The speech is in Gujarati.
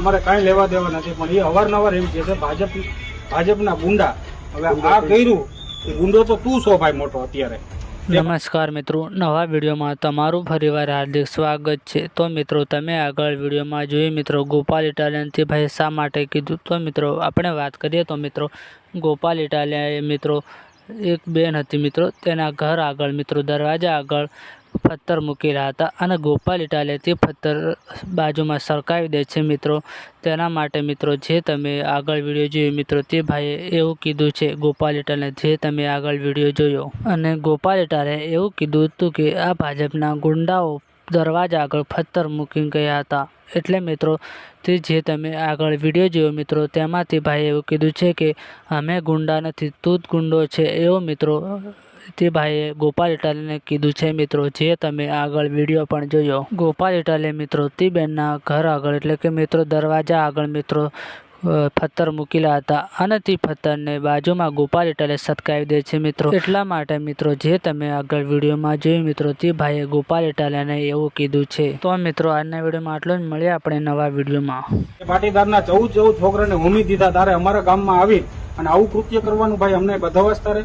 અમારે કાંઈ લેવા દેવા નથી પણ એ અવારનવાર એમ કહે છે ભાજપ ભાજપના ગુંડા. હવે આ કર્યું એ ગુંડો તો તું છો ભાઈ મોટો અત્યારે. નમસ્કાર મિત્રો નવા વિડીયોમાં તમારું ફરીવાર હાર્દિક સ્વાગત છે. તો મિત્રો તમે આગળ વિડીયોમાં જોયું મિત્રો ગોપાલ ઇટાલિયનથી ભાઈ શા માટે કીધું? તો મિત્રો આપણે વાત કરીએ તો મિત્રો ગોપાલ ઇટાલિયાએ મિત્રો એક બેન હતી મિત્રો તેના ઘર આગળ મિત્રો દરવાજા આગળ પથ્થર મૂકેલા હતા અને ગોપાલ ઇટાલિયા તે પથ્થર બાજુમાં સરકાવી દે છે મિત્રો. તેના માટે મિત્રો, જે તમે આગળ વીડિયો જોયો મિત્રો, તે ભાઈએ એવું કીધું છે, ગોપાલ ઇટાલે જે તમે આગળ વીડિયો જોયો. અને ગોપાલ ઇટાલે એવું કીધું હતું કે આ ભાજપના ગુંડાઓ દરવાજા આગળ પથ્થર મૂકી ગયા હતા. એટલે મિત્રો, તે જે તમે આગળ વીડિયો જોયો મિત્રો, તેમાંથી ભાઈએ એવું કીધું છે કે, અમે ગુંડા નથી, તું જ ગુંડો છે. એવો મિત્રો તે ભાઈએ ગોપાલ ઇટાલીને કીધું છે, મિત્રો, જે તમે આગળ વીડિયો પણ જોયો, ગોપાલ ઇટાલી મિત્રો તે બેનના ઘર આગળ, એટલે કે મિત્રો દરવાજા આગળ મિત્રો પથ્થર મૂકેલા હતા. અને તે પથ્થરને બાજુમાં ગોપાલ ઇટાલે સટકાવી દે છે, મિત્રો. એટલા માટે, મિત્રો, જે તમે આગળ વિડીયોમાં જોયું, મિત્રો તે ભાઈએ ગોપાલ ઇટાલિયાને એવું કીધું છે. તો, મિત્રો, આજના વિડીયોમાં આટલું જ. મળીએ આપણે નવા વિડીયોમાં. પાટીદારના ચૌદ ચૌદ છોકરાને હોમી દીધા, તારે અમારા ગામમાં આવી અને આવું કૃત્ય કરવાનું, ભાઈ, અમને બધા તારે